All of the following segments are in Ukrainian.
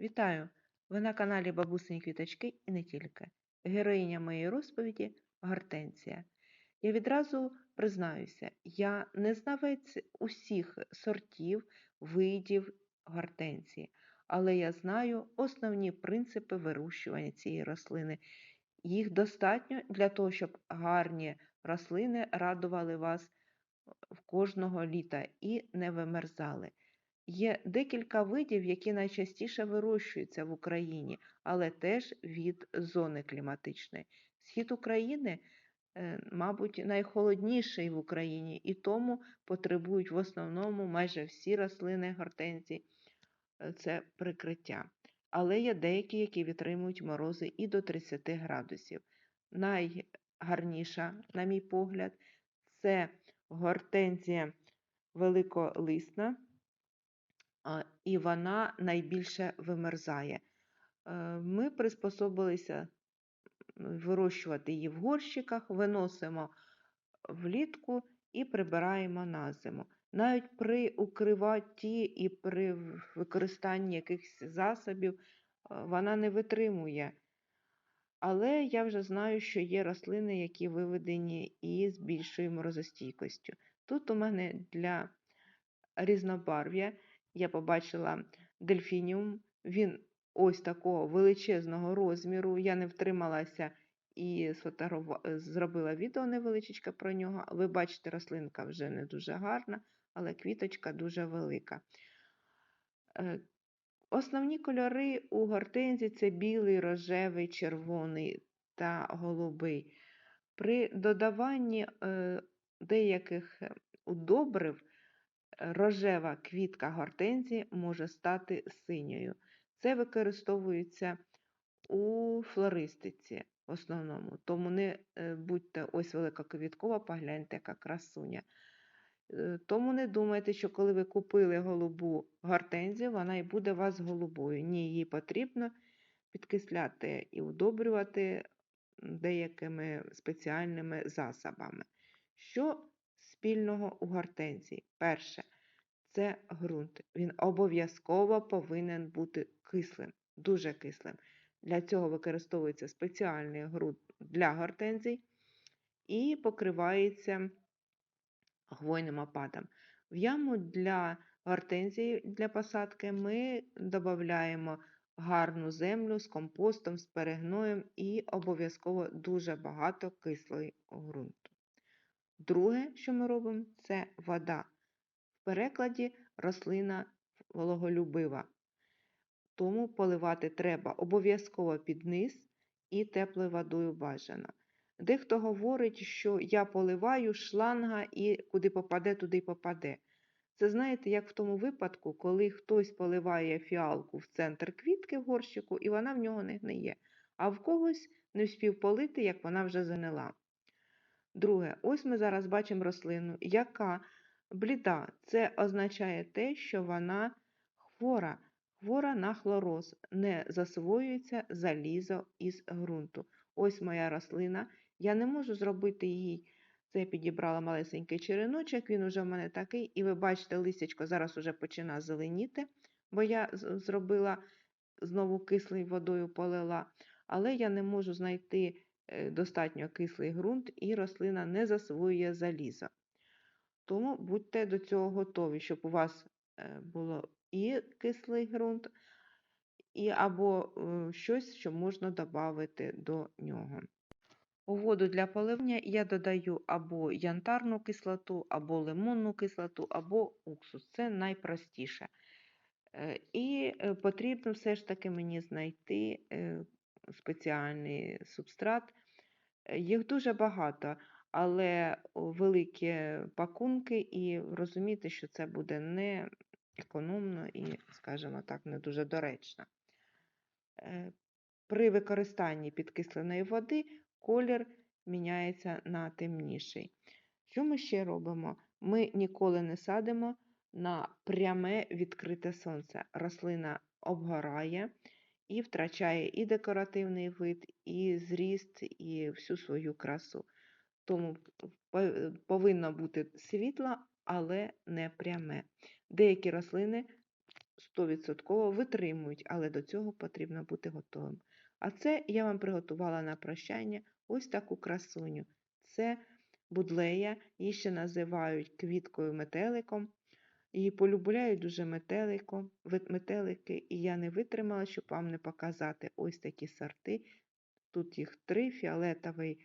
Вітаю! Ви на каналі Бабусині Квіточки і не тільки. Героїня моєї розповіді Гортензія. Я відразу признаюся, я не знавець усіх сортів, видів гортензії, але я знаю основні принципи вирощування цієї рослини. Їх достатньо для того, щоб гарні рослини радували вас в кожного літа і не вимерзали. Є декілька видів, які найчастіше вирощуються в Україні, але теж від зони кліматичної. Схід України, е, мабуть, найхолодніший в Україні, і тому потребують в основному майже всі рослини гортензії е, це прикриття. Але є деякі, які витримують морози і до 30 градусів. Найгарніша, на мій погляд, це гортензія великолисна і вона найбільше вимерзає. Е, Ми приспособилися вирощувати її в горщиках, виносимо влітку і прибираємо на зиму. Навіть при укриватті і при використанні якихось засобів е, вона не витримує. Але я вже знаю, що є рослини, які виведені і з більшою морозостійкостю. Тут у мене для різнобарв'я я побачила дельфініум. Він ось такого величезного розміру. Я не втрималася і зробила відео невеличке про нього. Ви бачите, рослинка вже не дуже гарна, але квіточка дуже велика. Е, Основні кольори у гортензії це білий, рожевий, червоний та голубий. При додаванні е, деяких удобрив е, рожева квітка гортензії може стати синьою. Це використовується у флористиці в основному. Тому не е, будьте ось великоквіткова, погляньте, яка красуня. Е, Тому не думайте, що коли ви купили голубу гортензію, вона і буде у вас голубою. Ні, її потрібно підкисляти і удобрювати деякими спеціальними засобами. Що спільного у гортензії? Перше, це ґрунт. Він обов'язково повинен бути кислим, дуже кислим. Для цього використовується спеціальний ґрунт для гортензій і покривається хвойним опадом. В яму для гортензії для посадки ми додаємо гарну землю з компостом, з перегноєм і обов'язково дуже багато кислої ґрунту. Друге, що ми робимо, це вода. В перекладі рослина вологолюбива. Тому поливати треба обов'язково під низ і теплою водою бажано. Дехто говорить, що я поливаю шланга і куди попаде, туди й попаде. Це знаєте, як в тому випадку, коли хтось поливає фіалку в центр квітки в горщику, і вона в нього не гниє, а в когось не вспів полити, як вона вже занила. Друге, ось ми зараз бачимо рослину, яка бліда. Це означає те, що вона хвора, хвора на хлороз, не засвоюється залізо із ґрунту. Ось моя рослина. Я не можу зробити їй. Це я підібрала малесенький череночок, він уже в мене такий, і ви бачите, листячко зараз уже починає зеленіти, бо я зробила знову кислою водою полила, але я не можу знайти достатньо кислий ґрунт, і рослина не засвоює залізо. Тому будьте до цього готові, щоб у вас е, було і кислий ґрунт, і або е, щось, що можна додати до нього. У воду для поливання я додаю або янтарну кислоту, або лимонну кислоту, або уксус. Це найпростіше. Е, І е, потрібно все ж таки мені знайти е, спеціальний субстрат. Е, Їх дуже багато, але великі пакунки, і розуміти, що це буде не економно і, скажімо так, не дуже доречно. Е, При використанні підкисленої води колір міняється на темніший. Що ми ще робимо? Ми ніколи не садимо на пряме відкрите сонце. Рослина обгорає і втрачає і декоративний вид, і зріст, і всю свою красу. Тому повинно бути світло, але не пряме. Деякі рослини 100% витримують, але до цього потрібно бути готовим. А це я вам приготувала на прощання ось таку красуню. Це будлея, її ще називають квіткою метеликом. Її полюбляють дуже метелико, метелики, і я не витримала, щоб вам не показати ось такі сорти. Тут їх три: фіолетовий,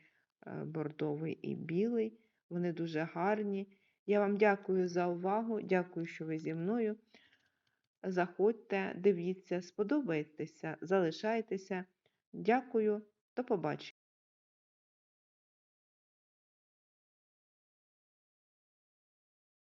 е, бордовий і білий. Вони дуже гарні. Я вам дякую за увагу, дякую, що ви зі мною. Заходьте, дивіться, сподобаєтеся, залишайтеся. Дякую, до побачення.